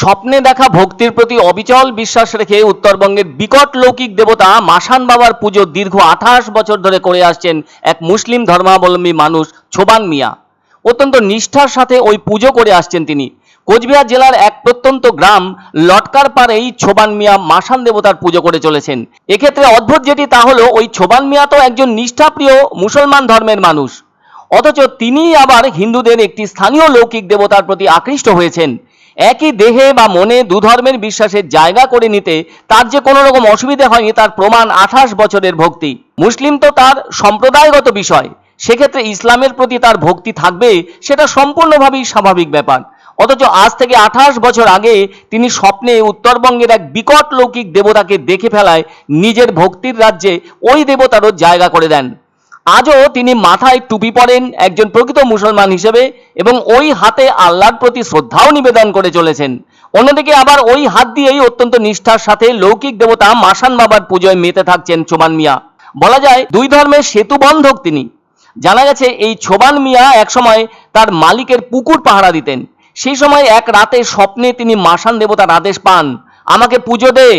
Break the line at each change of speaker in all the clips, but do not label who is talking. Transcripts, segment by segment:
স্বপ্নে দেখা ভক্তির প্রতি অবিচল বিশ্বাস রেখে উত্তরবঙ্গের বিকট লৌকিক দেবতা মাসান বাবার পুজো দীর্ঘ আঠাশ বছর ধরে করে আসছেন এক মুসলিম ধর্মাবলম্বী মানুষ ছোবান মিয়া। অত্যন্ত নিষ্ঠার সাথে ওই পুজো করে আসছেন তিনি। কোচবিহার জেলার এক প্রত্যন্ত গ্রাম লটকার পাড়েই ছোবান মিয়া মাসান দেবতার পুজো করে চলেছেন। এক্ষেত্রে অদ্ভুত যেটি তা হলো, ওই ছোবান মিয়া তো একজন নিষ্ঠাপ্রিয় মুসলমান ধর্মের মানুষ। অথচ তিনি আবার হিন্দুদের একটি স্থানীয় লৌকিক দেবতার প্রতি আকৃষ্ট হয়েছেন। একই দেহে বা মনে দুধর্মের বিশ্বাসের জায়গা করে নিতে তার যে কোনো রকম অসুবিধে হয়নি তার প্রমাণ আঠাশ বছরের ভক্তি। মুসলিম তো তার সম্প্রদায়গত বিষয়। সেক্ষেত্রে ইসলামের প্রতি তার ভক্তি থাকবে সেটা সম্পূর্ণভাবেই স্বাভাবিক ব্যাপার। অথচ আজ থেকে আঠাশ বছর আগে তিনি স্বপ্নে উত্তরবঙ্গের এক বিকট লৌকিক দেবতাকে দেখে ফেলায় নিজের ভক্তির রাজ্যে ওই দেবতারও জায়গা করে দেন। আজও তিনি মাথায় টুপি পরেন একজন প্রকৃত মুসলমান হিসেবে এবং ওই হাতে আল্লাহর প্রতি শ্রদ্ধাও নিবেদন করে চলেছেন। অন্যদিকে আবার ওই হাত দিয়েই অত্যন্ত নিষ্ঠার সাথে লৌকিক দেবতা মাসান বাবার পুজোয় মেতে থাকছেন ছোবান মিয়া। বলা যায়, দুই ধর্মের সেতু বন্ধক তিনি। জানা গেছে, এই ছোবান মিয়া একসময় তার মালিকের পুকুর পাহারা দিতেন। সেই সময় এক রাতে স্বপ্নে তিনি মাসান দেবতার আদেশ পান, আমাকে পুজো দে।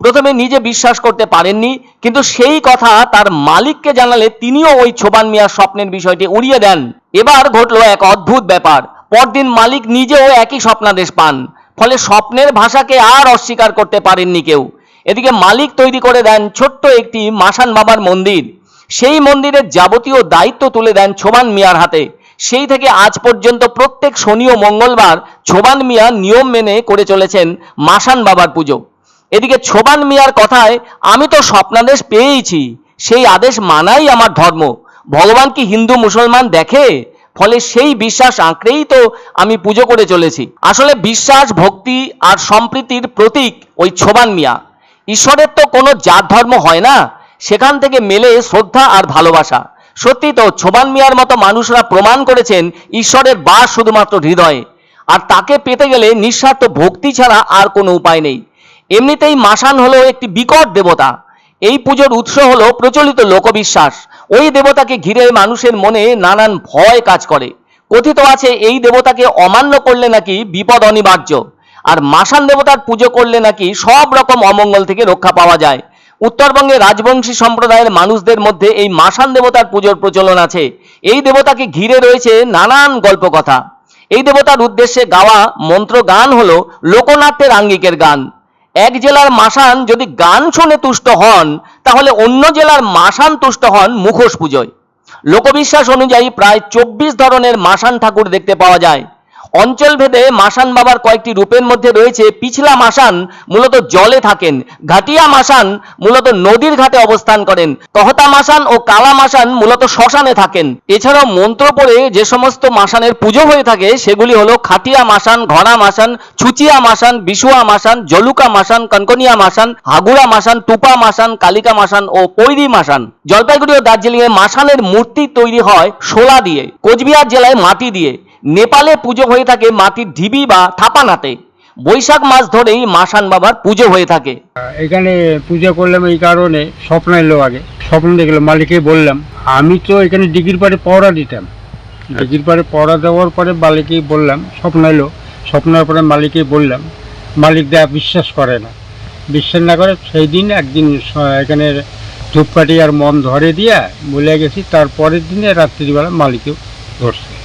প্রথমে নিজে বিশ্বাস করতে পারেননি, কিন্তু সেই কথা তার মালিককে জানালে তিনিও ওই ছোবান মিয়ার স্বপ্নের বিষয়টি উড়িয়ে দেন। এবার ঘটলো এক অদ্ভুত ব্যাপার। পরদিন মালিক নিজেও একই স্বপ্নাদেশ পান, ফলে স্বপ্নের ভাষাকে আর অস্বীকার করতে পারেননি কেউ। এদিকে মালিক তৈরি করে দেন ছোট্ট একটি মাসান বাবার মন্দির। সেই মন্দিরের যাবতীয় দায়িত্ব তুলে দেন ছোবান মিয়ার হাতে। সেই থেকে আজ পর্যন্ত প্রত্যেক শনি ও মঙ্গলবার ছোবান মিয়া নিয়ম মেনে করে চলেছেন মাসান বাবার পুজো। এদিকে ছোবান মিয়ার কথায়, আমি তো স্বপ্নাদেশ পেয়েইছি, সেই আদেশ মানাই আমার ধর্ম। ভগবান কি হিন্দু মুসলমান দেখে? ফলে সেই বিশ্বাস আঁকড়েই তো আমি পুজো করে চলেছি। আসলে বিশ্বাস, ভক্তি আর সম্প্রীতির প্রতীক ওই ছোবান মিয়া। ঈশ্বরের তো কোনো জাত ধর্ম হয় না, সেখান থেকে মেলে শ্রদ্ধা আর ভালোবাসা। সত্যি তো, ছোবান মিয়ার মতো মানুষরা প্রমাণ করেছেন ঈশ্বরের বাস শুধুমাত্র হৃদয়ে। আর তাকে পেতে গেলে নিঃস্বার্থ ভক্তি ছাড়া আর কোনো উপায় নেই। এমনিতেই মাসান হলো একটি বিকট দেবতা। এই পুজোর উৎস হলো প্রচলিত লোকবিশ্বাস। ওই দেবতাকে ঘিরে মানুষের মনে নানান ভয় কাজ করে। কথিত আছে, এই দেবতাকে অমান্য করলে নাকি বিপদ অনিবার্য। আর মাসান দেবতার পুজো করলে নাকি সব রকম অমঙ্গল থেকে রক্ষা পাওয়া যায়। উত্তরবঙ্গে রাজবংশী সম্প্রদায়ের মানুষদের মধ্যে এই মাসান দেবতার পুজোর প্রচলন আছে। এই দেবতাকে ঘিরে রয়েছে নানান গল্প কথা এই দেবতার উদ্দেশ্যে গাওয়া মন্ত্র গান হলো লোকনাট্যের আঙ্গিকের গান। এক জেলার মাসান যদি গান শুনে তুষ্ট হন, তাহলে অন্য জেলার মাসান তুষ্ট হন মুখোশ পুজোয়। লোকবিশ্বাস অনুযায়ী প্রায় চব্বিশ ধরনের মাসান ঠাকুর দেখতে পাওয়া যায়। অঞ্চলভেদে মাসান বাবার কয়েকটি রূপের মধ্যে রয়েছে। পিছলা মাসান মূলত জলে থাকেন, ঘাটিয়া মাসান মূলত নদীর ঘাটে অবস্থান করেন। তহতা মাসান ও কালা মাসান মূলত শ্মশানে থাকেন। এছাড়াও মন্ত্র পড়ে যে সমস্ত মাসানের পুজো হয়ে থাকে, সেগুলি হলো খাটিয়া মাসান ঘড়া মাসান ছুচিয়া মাসান বিশুয়া মাসান জলুকা মাসান কনকনিয়া মাসান হাগুড়া মাসান টুপা মাসান কালিকা মাসান ও পৈরি মাসান জলপাইগুড়ি ও দার্জিলিং এ মাসানের মূর্তি তৈরি হয় শোলা দিয়ে, কোচবিহার জেলায় মাটি দিয়ে। নেপালে পুজো হয়ে থাকে মাটির ঢিবি বা থাপানাতে। বৈশাখ মাস ধরেই মাসান বাবার পুজো হয়ে থাকে।
এখানে পূজা করলাম এই কারণে স্বপ্ন এলো আগে। স্বপ্ন দেখলাম, মালিককে বললাম, আমি তো এখানে ডিগির পারে পড়া দিতাম। ডিগির পারে পড়া দেওয়ার পরে মালিককে বললাম, স্বপ্ন এলো। স্বপ্নের পরে মালিককে বললাম, মালিক দেয়া বিশ্বাস করে না। বিশ্বাস না করে সেই দিন একদিন এখানে ধূপকাঠি আর মন ধরে দিয়া বলে গেছি। তারপরের দিনে রাত্রিবেলা মালিকও ধরছে।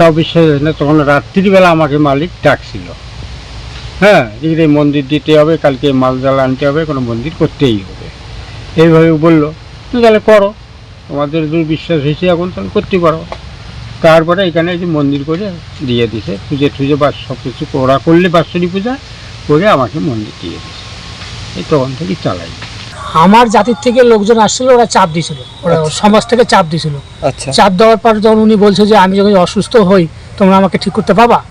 তাও বিশ্বাস হয় না তখন রাত্রিবেলা আমাকে মালিক ডাকছিল। হ্যাঁ এখানে মন্দির দিতে হবে, কালকে মাল জাল আনতে হবে, কোনো মন্দির করতেই হবে। এইভাবে বলল তাহলে করো। তোমাদের যদি বিশ্বাস হয়েছে, এখন তাহলে করতে পারো। তারপরে এখানে যে মন্দির করে দিয়ে দিছে, পুজো টুজো বা সব কিছু ওরা করলে বাৎসরিক পূজা, করে আমাকে মন্দির দিয়ে দিছে। এই তখন থেকে চালাই
আমার জাতির থেকে লোকজন আসছিল ওরা চাপ দিছিল। ওরা সমাজ থেকে চাপ দিছিল।
আচ্ছা।
চাপ দেওয়ার পর যখন উনি বলছে যে আমি যখন অসুস্থ হই তোমরা আমাকে ঠিক করতে পাবা?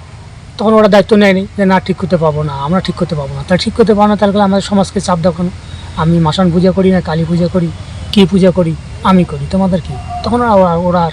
তখন ওরা দায়িত্ব নেয়নি যে না ঠিক করতে পাবো না আমরা ঠিক করতে পাবো না। তা ঠিক করতে পারো না তাহলে আমাদের সমাজকে চাপ দাও কেন? আমি মাসান পূজা করি না কালী পূজা করি কী পূজা করি? আমি করি তোমাদের কি? তখন ওরা ওরা আর